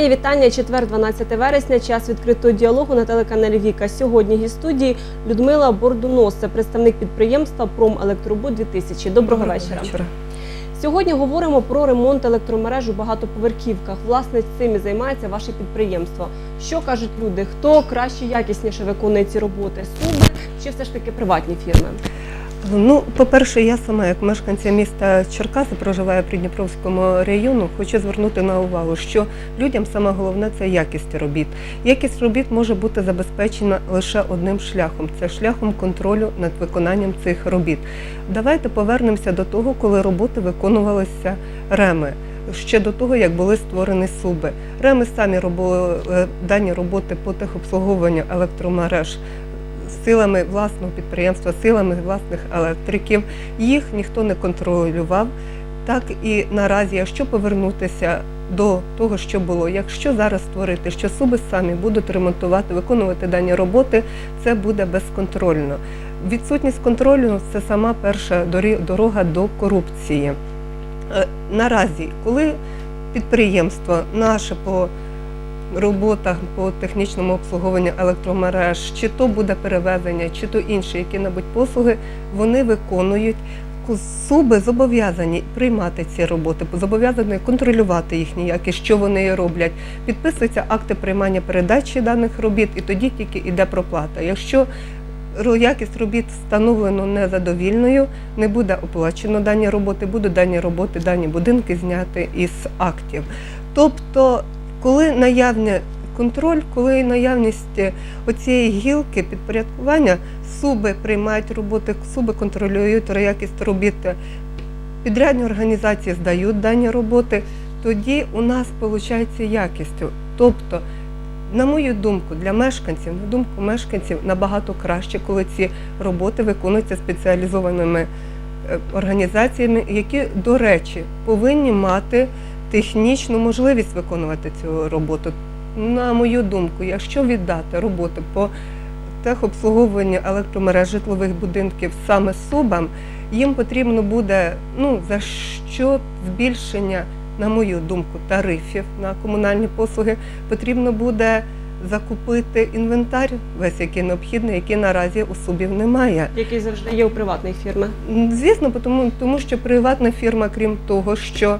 Мої вітання. Четвер, 12 вересня. Час відкритого діалогу на телеканалі Віка. Сьогодні гість студії Людмила Бордунос, це представник підприємства Промелектробуд 2000 Доброго, вечора. Сьогодні говоримо про ремонт електромереж у багатоповерхівках. Власне, цим і займається ваше підприємство. Що кажуть люди? Хто краще, якісніше виконує ці роботи? Суби чи все ж таки приватні фірми? Ну, по-перше, я сама, як мешканця міста Черкаси, проживаю в Придніпровському району, хочу звернути на увагу, що людям саме головне це якість робіт. Якість робіт може бути забезпечена лише одним шляхом це шляхом контролю над виконанням цих робіт. Давайте повернемося до того, коли роботи виконувалися реми. Ще до того, як були створені суби. Реми самі робили е, дані роботи по техобслуговуванню електромереж силами власного підприємства, силами власних електриків. Їх ніхто не контролював. Так і наразі, якщо повернутися до того, що було, якщо зараз створити, що суби самі будуть ремонтувати, виконувати дані роботи, це буде безконтрольно. Відсутність контролю це сама перша дорога до корупції. Е, Наразі, коли підприємство наше по роботах по технічному обслуговуванню електромереж, чи то буде перевезення, чи то інші які-небудь послуги, вони виконують. Суби зобов'язані приймати ці роботи, зобов'язані контролювати їхні якість, що вони роблять. Підписуються акти приймання передачі даних робіт, і тоді тільки йде проплата. Якщо якість робіт встановлено незадовільною, не буде оплачено дані роботи, будуть дані роботи, дані будинки зняти із актів. Тобто, коли наявний контроль, коли наявність е, оцієї гілки підпорядкування, суби приймають роботи, суби контролюють якість робіт, підрядні організації здають дані роботи, тоді у нас виходить якістю. Тобто, на мою думку, для мешканців, на думку мешканців, набагато краще, коли ці роботи виконуються спеціалізованими е, організаціями, які, до речі, повинні мати технічну можливість виконувати цю роботу. На мою думку, якщо віддати роботи по техобслуговуванню електромереж житлових будинків саме субам, їм потрібно буде ну, за що збільшення, на мою думку, тарифів на комунальні послуги, потрібно буде закупити інвентар, весь який необхідний, який наразі у субів немає. Який завжди є у приватної фірми? Звісно, тому, тому що приватна фірма, крім того, що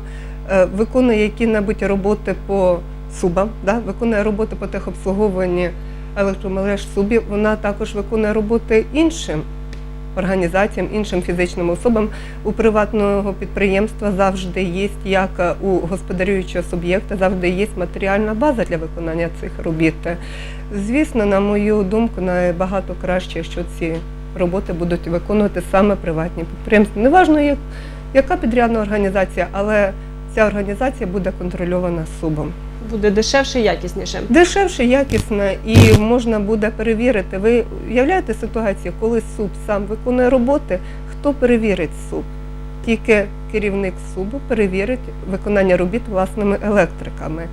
виконує які-небудь роботи по субам, да, виконує роботи по техобслуговуванні електромереж субів, вона також виконує роботи іншим організаціям, іншим фізичним особам. У приватного підприємства завжди є, як е, у господарюючого суб'єкта, завжди є матеріальна база для виконання цих робіт. Звісно, на мою думку, набагато краще, якщо ці роботи будуть виконувати саме приватні підприємства. Неважно, як- яка підрядна організація, але ця організація буде контрольована субом. Буде дешевше і якісніше. Дешевше, якісно і можна буде перевірити. Ви уявляєте ситуацію, коли СУБ сам виконує роботи, хто перевірить суд? Тільки керівник СУБу перевірить виконання робіт власними електриками.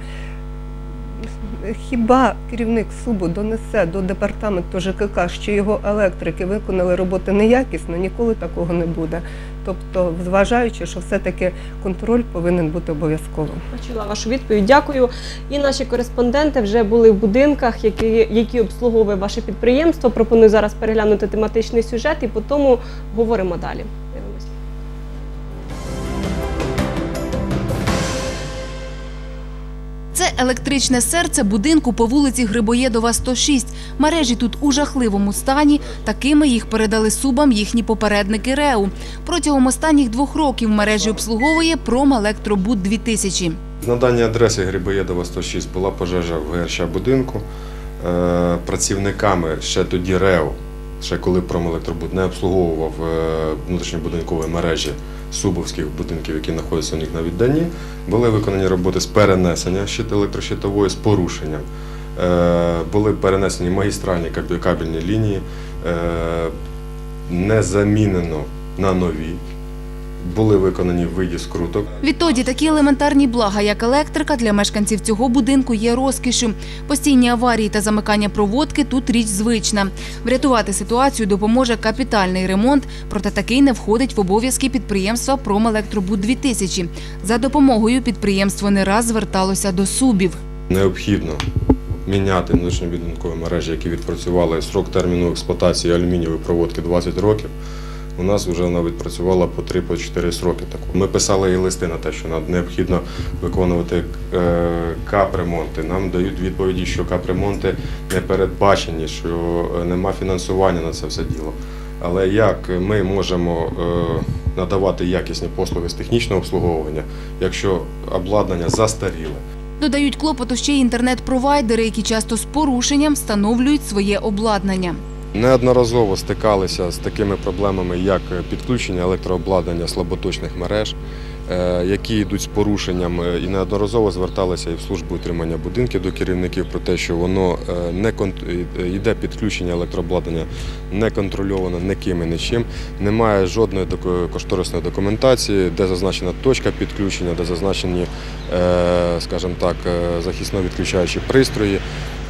Хіба керівник суду донесе до департаменту ЖКК, що його електрики виконали роботи неякісно, ніколи такого не буде. Тобто, зважаючи, що все-таки контроль повинен бути обов'язковим. Почула вашу відповідь. Дякую. І наші кореспонденти вже були в будинках, які, які обслуговує ваше підприємство. Пропоную зараз переглянути тематичний сюжет і по тому говоримо далі. Це електричне серце будинку по вулиці Грибоєдова, 106. Мережі тут у жахливому стані. Такими їх передали субам їхні попередники РЕУ. Протягом останніх двох років мережі обслуговує Промелектробуд 2000. На даній адресі Грибоєдова 106 була пожежа в ГРШ будинку. Е, Працівниками ще тоді РЕО, ще коли Промелектробуд не обслуговував внутрішньобудинкової внутрішньобудинкові мережі субовських будинків, які знаходяться у них на відданні, були виконані роботи з перенесення щит електрощитової з порушенням. Е, Були перенесені магістральні кабельні лінії, е, не замінено на нові. Були виконані виді скруток. Відтоді такі елементарні блага, як електрика, для мешканців цього будинку є розкішю. Постійні аварії та замикання проводки тут річ звична. Врятувати ситуацію допоможе капітальний ремонт, проте такий не входить в обов'язки підприємства Промелектробуд 2000 За допомогою підприємство не раз зверталося до субів. Необхідно міняти внутрішньобудинкові мережі, які відпрацювали срок терміну експлуатації алюмінієвої проводки 20 років. У нас вже вона відпрацювала по 3-4 сроки. Ми писали і листи на те, що нам необхідно виконувати е, капремонти. Нам дають відповіді, що капремонти не передбачені, що е, нема фінансування на це все діло. Але як ми можемо е, надавати якісні послуги з технічного обслуговування, якщо обладнання застаріле? Додають клопоту ще й інтернет-провайдери, які часто з порушенням встановлюють своє обладнання. Неодноразово стикалися з такими проблемами, як підключення електрообладнання слаботочних мереж, е, які йдуть з порушенням, е, і неодноразово зверталися і в службу утримання будинків до керівників про те, що воно е, не йде підключення електрообладнання не контрольовано ніким і нічим. Немає жодної кошторисної документації, де зазначена точка підключення, де зазначені, скажімо так, е, захисно-відключаючі пристрої.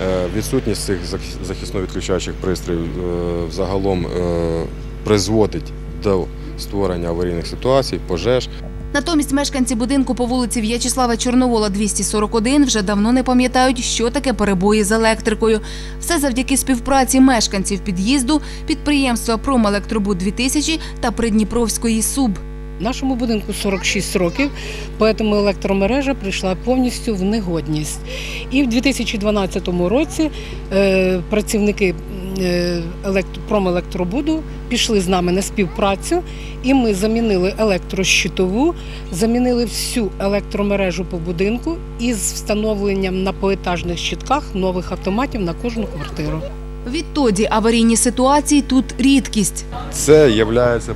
Е, Відсутність цих захис- захисно-відключаючих пристроїв е, взагалом е, призводить до створення аварійних ситуацій, пожеж. Натомість мешканці будинку по вулиці В'ячеслава Чорновола 241 вже давно не пам'ятають, що таке перебої з електрикою. Все завдяки співпраці мешканців під'їзду, підприємства Промелектробуд 2000 та Придніпровської СУБ. Нашому будинку 46 років, тому електромережа прийшла повністю в негодність. І в 2012 році е, працівники е, промелектробуду пішли з нами на співпрацю, і ми замінили електрощитову, замінили всю електромережу по будинку із встановленням на поетажних щитках нових автоматів на кожну квартиру. Відтоді аварійні ситуації тут рідкість. Це є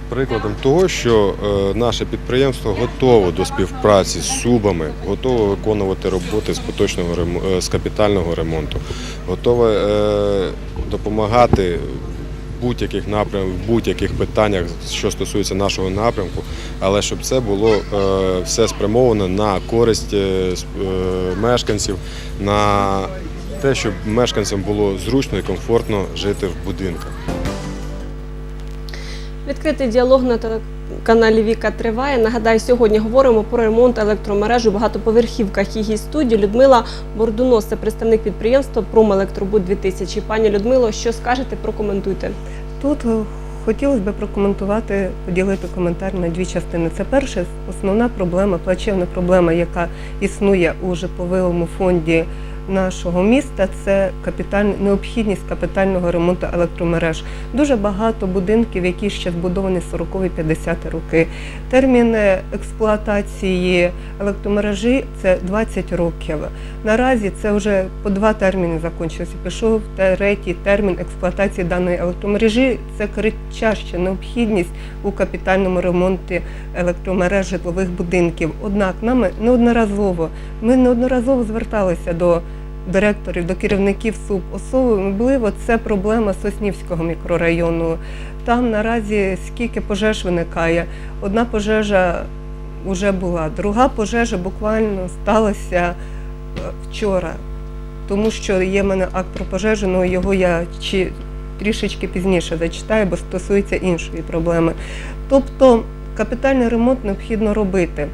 прикладом того, що е, наше підприємство готове до співпраці з субами, готове виконувати роботи з поточного е, з капітального ремонту, готове е, допомагати будь-яких напрямках, в будь-яких питаннях, що стосується нашого напрямку, але щоб це було все спрямовано на користь мешканців, на те, щоб мешканцям було зручно і комфортно жити в будинках. Відкритий діалог на телеканалі Віка триває. Нагадаю, сьогодні говоримо про ремонт електромереж у багатоповерхівках. Її студії Людмила Бордунос, це представник підприємства Промелектробуд 2000. Пані Людмило, що скажете, прокоментуйте. Тут е, хотілося б прокоментувати, поділити коментар на дві частини. Це перше, основна проблема, плачевна проблема, яка існує у житловому фонді нашого міста, це капіталь... необхідність капітального ремонту електромереж. Дуже багато будинків, які ще збудовані 40-50 роки. Термін експлуатації електромережі це 20 років. Наразі це вже по два терміни закінчилося. Пішов третій термін експлуатації даної електромережі. Це кричаща необхідність у капітальному ремонті електромереж житлових будинків. Однак нами неодноразово ми неодноразово зверталися до директорів, до керівників СУП. Особливо це проблема Соснівського мікрорайону. Там наразі скільки пожеж виникає. Одна пожежа вже була, друга пожежа буквально сталася е, вчора, тому що є в мене акт про пожежу, але його я чи трішечки пізніше зачитаю, бо стосується іншої проблеми. Тобто капітальний ремонт необхідно робити.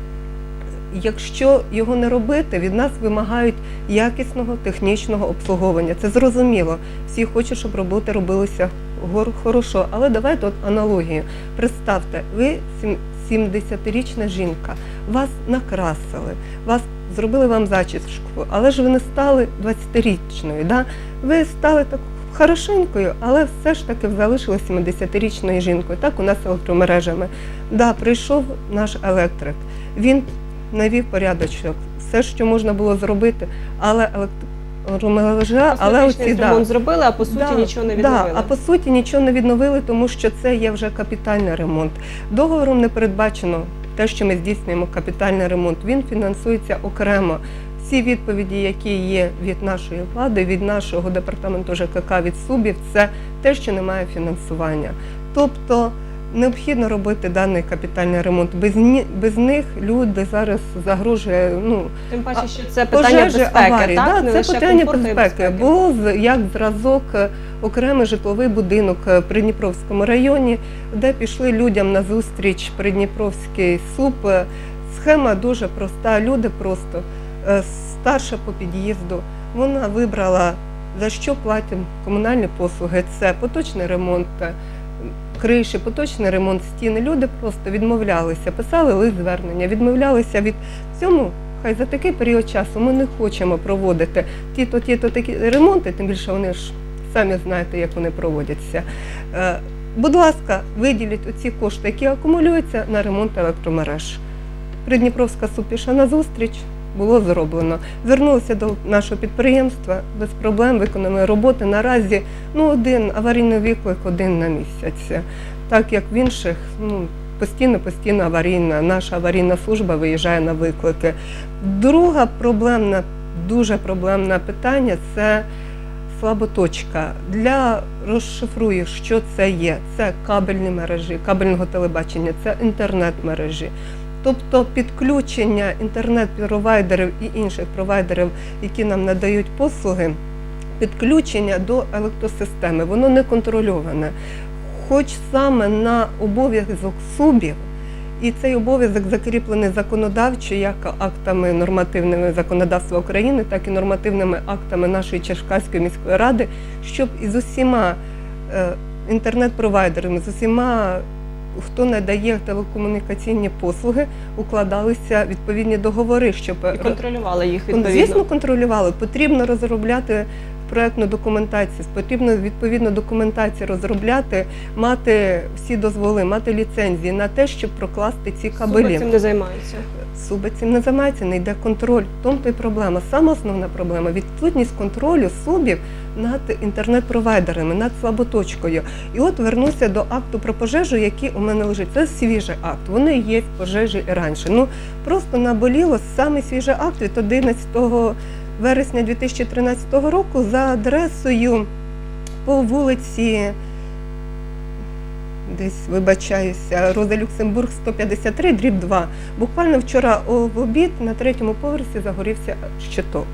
Якщо його не робити, від нас вимагають якісного технічного обслуговування. Це зрозуміло. Всі хочуть, щоб роботи робилися хорошо. Але давайте от аналогію. Представте, ви сім- 70-річна жінка, вас накрасили, вас зробили вам зачіску, але ж ви не стали 20-річною. Да? Ви стали так хорошенькою, але все ж таки залишилися 70-річною жінкою. Так у нас електромережами. Да, прийшов наш електрик. Він навів порядочок, все, що можна було зробити, але електромережа, але оці да, ремонт зробили, а по суті Да, нічого не да, відновили. а по суті нічого не відновили, тому що це є вже капітальний ремонт. Договором не передбачено те, що ми здійснюємо капітальний ремонт. Він фінансується окремо. Всі відповіді, які є від нашої влади, від нашого департаменту ЖКК, від СУБів, це те, що немає фінансування. Тобто необхідно робити даний капітальний ремонт. Без, ні, без них люди зараз загрожує ну, Тим паче, що це питання пожежі, безпеки, аварії. так? Да, не це лише питання безпеки. Було з- як зразок е, окремий житловий будинок е, при Дніпровському районі, де пішли людям на зустріч Придніпровський суп. Е, Схема дуже проста. Люди просто старша по під'їзду. Вона вибрала за що платимо комунальні послуги. Це поточний ремонт криші, поточний ремонт стіни. Люди просто відмовлялися, писали лист звернення, відмовлялися від цьому. Хай за такий період часу ми не хочемо проводити ті-то, ті-то такі ремонти, тим більше вони ж самі знаєте, як вони проводяться. Е, Будь ласка, виділіть оці кошти, які акумулюються на ремонт електромереж. Придніпровська СУ пішла на зустріч, було зроблено. Звернулися до нашого підприємства без проблем, виконали роботи. Наразі ну, один аварійний виклик один на місяць. Так як в інших, ну, постійно, постійно аварійна, наша аварійна служба виїжджає на виклики. Друга проблемна, дуже проблемне питання це слаботочка. Для розшифрую, що це є. Це кабельні мережі, кабельного телебачення, це інтернет-мережі. Тобто підключення інтернет-провайдерів і інших провайдерів, які нам надають послуги, підключення до електросистеми, воно не контрольоване. Хоч саме на обов'язок субів, і цей обов'язок закріплений законодавчо як актами нормативними законодавства України, так і нормативними актами нашої Черкаської міської ради, щоб із усіма е, інтернет-провайдерами, з усіма, хто надає телекомунікаційні послуги, укладалися відповідні договори, щоб І контролювали їх відповідно. Звісно, контролювали. Потрібно розробляти проектну документацію, потрібно відповідну документацію розробляти, мати всі дозволи, мати ліцензії на те, щоб прокласти ці Суби кабелі. цим не займаються. Суби цим не займається, не йде контроль. В тому то й проблема. Сама основна проблема відсутність контролю субів над інтернет-провайдерами, над слаботочкою. І от вернуся до акту про пожежу, який у мене лежить. Це свіжий акт. Вони є в пожежі і раніше. Ну просто наболіло саме свіжий акт від 11 вересня 2013 року за адресою по вулиці. Десь вибачаюся, Роза Люксембург 153, дріб 2. Буквально вчора в обід на третьому поверсі загорівся щиток.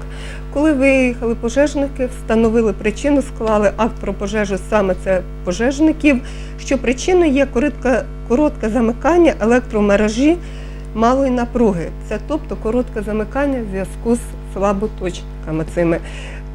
Коли виїхали пожежники, встановили причину, склали акт про пожежу саме це пожежників, що причиною є коротке, коротке замикання електромережі малої напруги. Це тобто коротке замикання в зв'язку з слаботочками цими.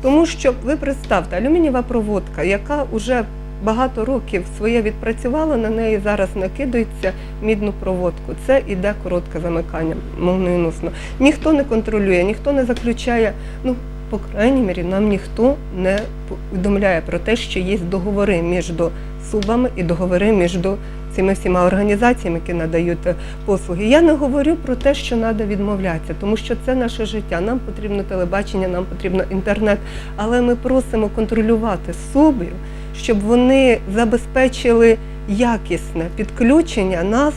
Тому що ви представте, алюмінієва проводка, яка вже багато років своє відпрацювала, на неї зараз накидається мідну проводку. Це іде коротке замикання, молниеносно. Ніхто не контролює, ніхто не заключає. Ну, по крайній мірі, нам ніхто не повідомляє про те, що є договори між субами і договори між цими всіма організаціями, які надають е, послуги. Я не говорю про те, що треба відмовлятися, тому що це наше життя. Нам потрібно телебачення, нам потрібно інтернет, але ми просимо контролювати субів, щоб вони забезпечили якісне підключення нас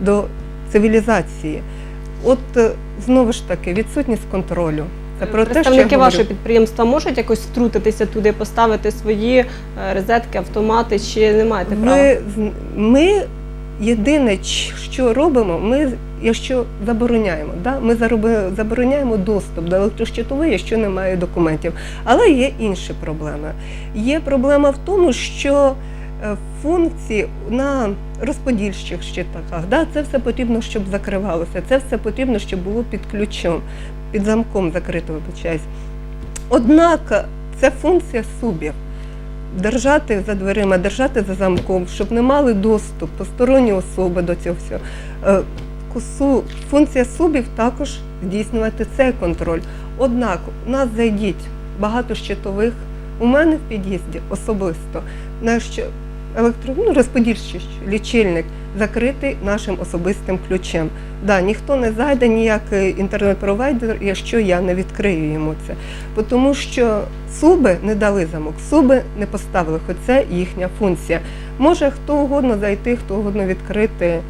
до цивілізації. От е, знову ж таки відсутність контролю. Це про те, що Представники говорю. вашого підприємства можуть якось втрутитися туди, поставити свої е, розетки, автомати, чи не маєте права? З- ми єдине, що робимо, ми якщо забороняємо, да, ми забороняємо доступ до електрощитової, якщо немає документів. Але є інші проблеми. Є проблема в тому, що е, функції на розподільчих щитах, да, це все потрібно, щоб закривалося, це все потрібно, щоб було під ключом, під замком закрито, вибачаюсь. Однак це функція субів держати за дверима, держати за замком, щоб не мали доступ посторонні особи до цього всього. Е, Функція субів також здійснювати цей контроль. Однак у нас зайдіть багато щитових. У мене в під'їзді особисто на що електро... ну, розподільчий лічильник закритий нашим особистим ключем. Да, ніхто не зайде, ніякий інтернет-провайдер, якщо я не відкрию йому це. Тому що суби не дали замок, суби не поставили, хоч це їхня функція. Може хто угодно зайти, хто угодно відкрити.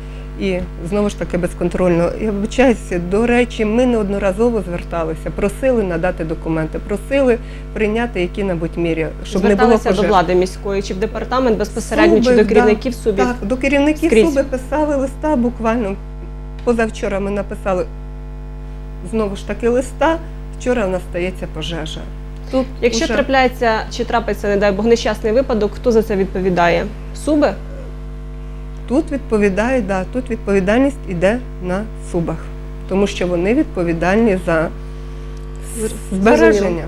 І знову ж таки безконтрольно. Я вибачаюся, до речі, ми неодноразово зверталися, просили надати документи, просили прийняти які-небудь міри, щоб не було до влади міської, чи в департамент безпосередньо, чи Суби, до да. керівників субів? Так, до керівників Скрізь. суби писали листа буквально. Позавчора ми написали знову ж таки листа. Вчора в нас стається пожежа. Тут Якщо уже- трапляється чи трапиться, не дай Бог, нещасний випадок, хто за це відповідає? Суби? Тут відповідає, да, тут відповідальність іде на субах, тому що вони відповідальні за збереження.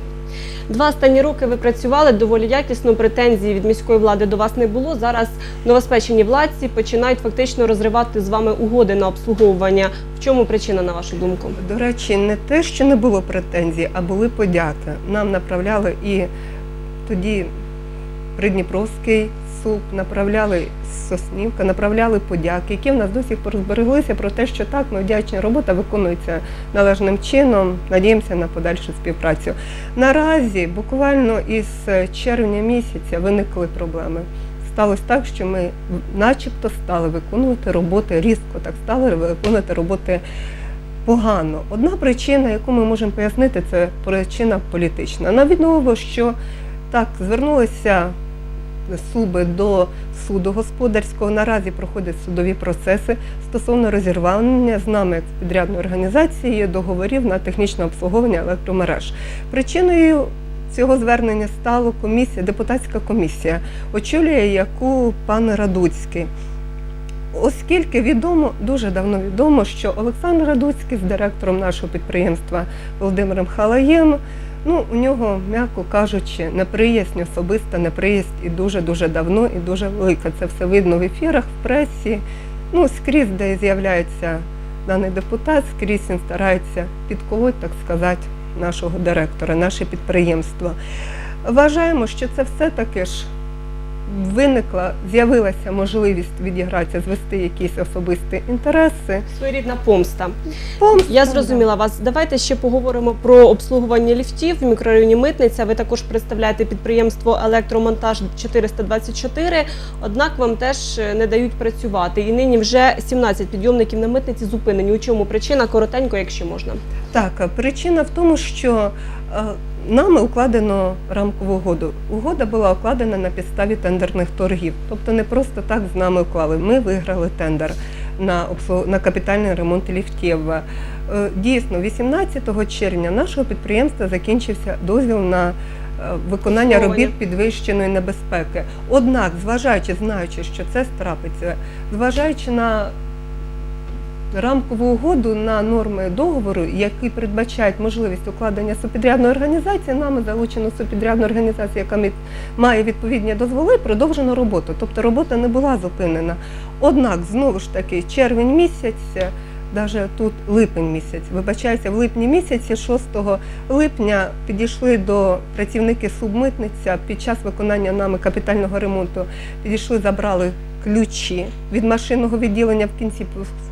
Два останні роки ви працювали доволі якісно. Претензій від міської влади до вас не було. Зараз новоспечені владці починають фактично розривати з вами угоди на обслуговування. В чому причина, на вашу думку? До речі, не те, що не було претензій, а були подяки. Нам направляли і тоді Придніпровський суд, направляли Соснівка, направляли подяки, які в нас до сих пор збереглися про те, що так, ми вдячні, робота виконується належним чином, надіємося на подальшу співпрацю. Наразі, буквально із червня місяця, виникли проблеми. Сталося так, що ми начебто стали виконувати роботи різко, так стали виконувати роботи погано. Одна причина, яку ми можемо пояснити, це причина політична. На відново, що так звернулися суби до суду господарського. Наразі проходять судові процеси стосовно розірвання з нами з підрядною договорів на технічне обслуговування електромереж. Причиною цього звернення стала комісія, депутатська комісія, очолює яку пан Радуцький. Оскільки відомо, дуже давно відомо, що Олександр Радуцький з директором нашого підприємства Володимиром Халаєм, ну у нього, м'яко кажучи, неприязнь особиста, неприязнь і дуже-дуже давно, і дуже велика. Це все видно в ефірах, в пресі. Ну, скрізь, де з'являється даний депутат, скрізь він старається підколоть, так сказати, нашого директора, наше підприємство. Вважаємо, що це все-таки ж виникла, з'явилася можливість відігратися, звести якісь особисті інтереси. Своєрідна помста. Помста, Я зрозуміла вас. Давайте ще поговоримо про обслуговування ліфтів в мікрорайоні Митниця. Ви також представляєте підприємство Електромонтаж 424, однак вам теж е, не дають працювати. І нині вже 17 підйомників на митниці зупинені. У чому причина? Коротенько, якщо можна. Так, причина в тому, що е, нами укладено рамкову угоду. Угода була укладена на підставі тендерних торгів. Тобто не просто так з нами уклали. Ми виграли тендер на, на капітальний ремонт ліфтів. Е, Дійсно, 18 червня нашого підприємства закінчився дозвіл на е, виконання робіт підвищеної небезпеки. Однак, зважаючи, знаючи, що це страпиться, зважаючи на рамкову угоду на норми договору, які передбачають можливість укладення супідрядної організації, нами залучено супідрядну організацію, яка має відповідні дозволи, продовжено роботу. Тобто робота не була зупинена. Однак, знову ж таки, червень місяць, навіть тут липень місяць, вибачаюся, в липні місяці, 6 липня, підійшли до працівники субмитниця. Під час виконання нами капітального ремонту, підійшли, забрали ключі від машинного відділення в кінці.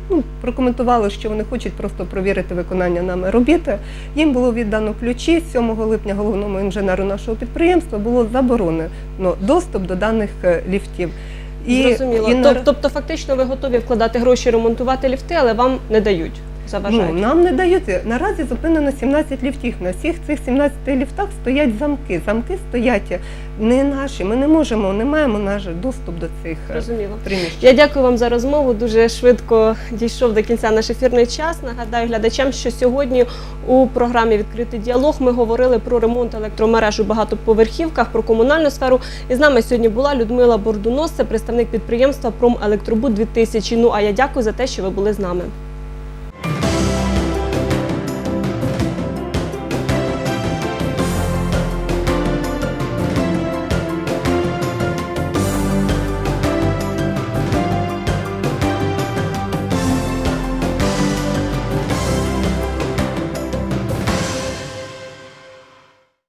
Ну, прокоментували, що вони хочуть просто провірити виконання нами робіти. Їм було віддано ключі. 7 липня головному інженеру нашого підприємства було заборонено доступ до даних е, ліфтів. Зрозуміло. і Тобто, фактично, ви готові вкладати гроші, ремонтувати ліфти, але вам не дають. Заважають. Ну, нам не дають. Наразі зупинено 17 ліфтів. На всіх цих 17 ліфтах стоять замки. Замки стоять не наші. Ми не можемо, не маємо наш доступ до цих е, Зрозуміло. приміщень. Я дякую вам за розмову. Дуже швидко дійшов до кінця наш ефірний час. Нагадаю глядачам, що сьогодні у програмі Відкритий діалог ми говорили про ремонт електромереж у багатоповерхівках, про комунальну сферу. І з нами сьогодні була Людмила Бордунос, це представник підприємства Промелектробуд 2000. Ну а я дякую за те, що ви були з нами.